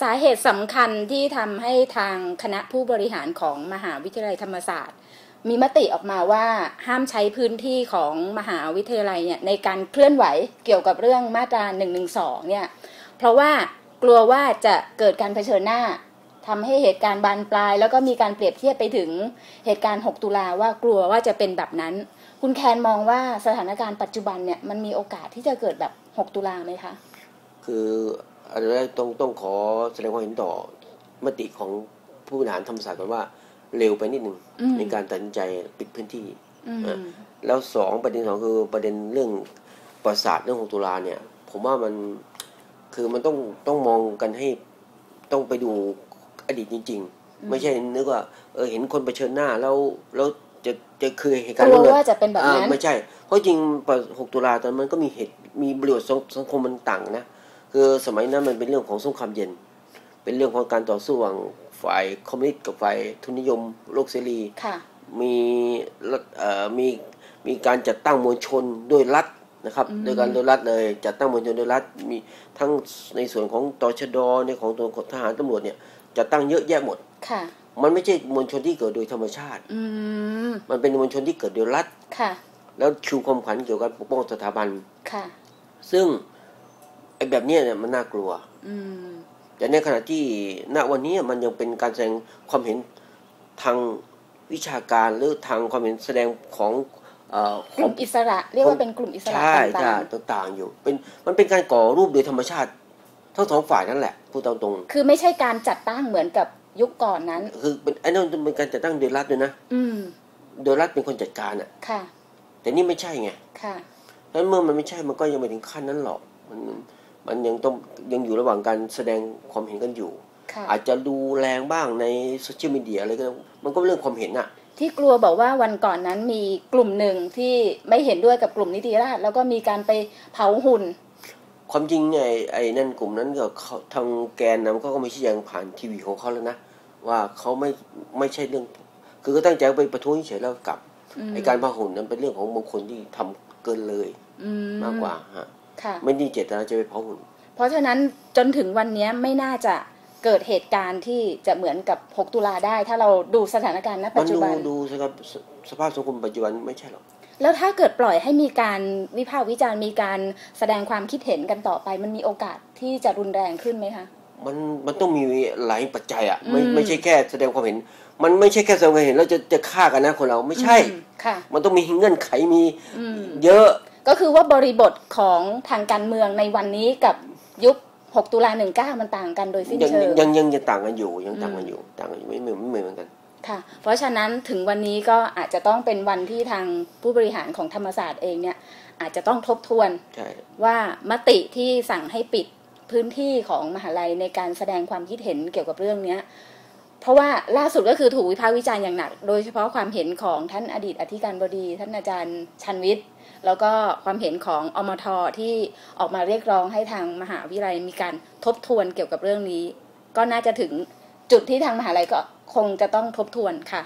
สาเหตุสำคัญที่ทำให้ทางคณะผู้บริหารของมหาวิทยาลัยธรรมศาสตร์ มีมติออกมาว่าห้ามใช้พื้นที่ของมหาวิทยาลัยเนี่ยในการเคลื่อนไหวเกี่ยวกับเรื่องมาตรา1นึเนี่ยเพราะว่ากลัวว่าจะเกิดการเผชิญหน้าทำให้เหตุการณ์บานปลาย แล้วก็มีการเปรียบเทียบไปถึงเหตุการณ์ 6 ตุลาว่ากลัวว่าจะเป็นแบบนั้น คุณแคนมองว่าสถานการณ์ปัจจุบันเนี่ยมันมีโอกาสที่จะเกิดแบบ 6 ตุลาไหมคะ คือ อันแรกต้องต้องขอแสดงความเห็นต่อมติของผู้บริหารธรรมศาสตร์ก่อนว่าเร็วไปนิดหนึ่งอืมในการตัดสินใจปิดพื้นที่อืมอะแล้วสองประเด็นสองคือประเด็นเรื่องประสาทเรื่องของตุลาเนี่ย ผมว่ามันคือมันต้องต้องมองกันให้ต้องไปดูอดีตจริง ๆ ไม่ใช่นึกว่าเออเห็นคนเผชิญหน้าแล้วแล้วจะจะคือเหตุการกณ์ลัวนั้นเลยว่าจะเป็นแบบอ่านั้นไม่ใช่ เพราะจริงปหกตุลาตอนมันก็มีเหตุมีบริบทสังสังคมมันต่างนะ คือสมัยนั้นมันเป็นเรื่องของสงครามเย็น เป็นเรื่องของการต่อสู้ระหว่างฝ่ายคอมมิวนิสต์กับฝ่ายทุนนิยมโลกเสรีค่ะมีรัฐเอ่อมีมีการจัดตั้งมวลชนโดยรัฐนะครับ โดยการโดยรัฐเลยจัดตั้งมวลชนโดยรัฐมีทั้งในส่วนของตชดในของตัวทหารตำรวจเนี่ยจัดตั้งเยอะแยะหมดค่ะมันไม่ใช่มวลชนที่เกิดโดยธรรมชาติอืมมันเป็นมวลชนที่เกิดโดยรัฐค่ะ แล้วชูความขวัญเกี่ยวกับปกป้องสถาบันค่ะ ซึ่ง ไอ้แบบเนี้ยเนี่ยมันน่ากลัว อืมแต่ในขณะที่ณวันนี้มันยังเป็นการแสดงความเห็นทางวิชาการหรือทางความเห็นแสดงของเอ่อกลุ่มอิสระ เรียกว่าเป็นกลุ่มอิสระใช่ต่าใช่งต่างๆอยู่ เป็นมันเป็นการก่อรูปโดยธรรมชาติ ทั้งสองฝ่ายนั่นแหละพูดตามตรงๆคือไม่ใช่การจัดตั้งเหมือนกับยุคก่อนนั้น คือเป็นไอ้นั่นเป็นการจัดตั้งโดยรัฐด้วยนะอืมโดยรัฐเป็นคนจัดการอะ ค่ะ แต่นี่ไม่ใช่ไงค่ะดังนั้นเมื่อมันไม่ใช่มันก็ยังไม่ถึงขั้นนั้นหรอกมัน มันยังต้องยังอยู่ระหว่างการแสดงความเห็นกันอยู่ค่ะอาจจะดูแรงบ้างในโซเชียลมีเดียอะไรก็มันก็เป็นเรื่องความเห็นอะที่กลัวบอกว่าวันก่อนนั้นมีกลุ่มหนึ่งที่ไม่เห็นด้วยกับกลุ่มนิติราษฎร์แล้วก็มีการไปเผาหุ่น ความจริงไอ้ไอ้นั่นกลุ่มนั้นก็เขาทางแกนนะเขาก็ไม่ชี้แจงผ่านทีวีของเขาแล้วนะว่าเขาไม่ไม่ใช่เรื่อง คือก็ตั้งใจไปประท้วงเฉยๆแล้วกลับอืมไอ้การพาหุ่นนั้นเป็นเรื่องของบางคนที่ทำเกินเลยอืมากกว่าฮะค่ะ ไม่ได้เจตนาจะไปเผาหุ่นเพราะฉะนั้นจนถึงวันนี้ไม่น่าจะเกิดเหตุการณ์ที่จะเหมือนกับ 6 ตุลาได้ ถ้าเราดูสถานการณ์ณปัมัจนจุดูบันดูสภาพสสภาพสังคมปัจจุบันไม่ใช่หรอกแล้วถ้าเกิดปล่อยให้มีการวิพากษ์วิจารณ์มีการแสดงความคิดเห็นกันต่อไป มันมีโอกาสที่จะรุนแรงขึ้นไหมคะมันมันต้องมีหลายปัจจัยอะไม่อืมไม่ใช่แค่แสดงความเห็น มันไม่ใช่แค่แสดงความเห็นแล้วจะจะฆ่ากันนะคนเราไม่ใช่อืมค่ะมันต้องมีเงื่อนไขมีอืมเยอะ ก็คือว่าบริบทของทางการเมืองในวันนี้กับยุค 6 ตุลา19 มันต่างกันโดยสิ้นยังเชิงยังยังยังต่างกันอยู่ยังต่างกัอืนมอยู่ต่างกันอยู่ไม่เหมือนไม่เหมือนกันค่ะ เพราะฉะนั้นถึงวันนี้ก็อาจจะต้องเป็นวันที่ทางผู้บริหารของธรรมศาสตร์เองเนี่ยอาจจะต้องทบทวนใช่ว่ามติที่สั่งให้ปิดพื้นที่ของมหาลัยในการแสดงความคิดเห็นเกี่ยวกับเรื่องเนี้ย เพราะว่าล่าสุดก็คือถูกวิพากษ์วิจารณ์อย่างหนัก โดยเฉพาะความเห็นของท่านอดีตอธิการบดี ท่านอาจารย์ชันวิทย์ แล้วก็ความเห็นของอมทที่ออกมาเรียกร้องให้ทางมหาวิทยาลัยมีการทบทวนเกี่ยวกับเรื่องนี้ ก็น่าจะถึงจุดที่ทางมหาลัยก็คงจะต้องทบทวนค่ะ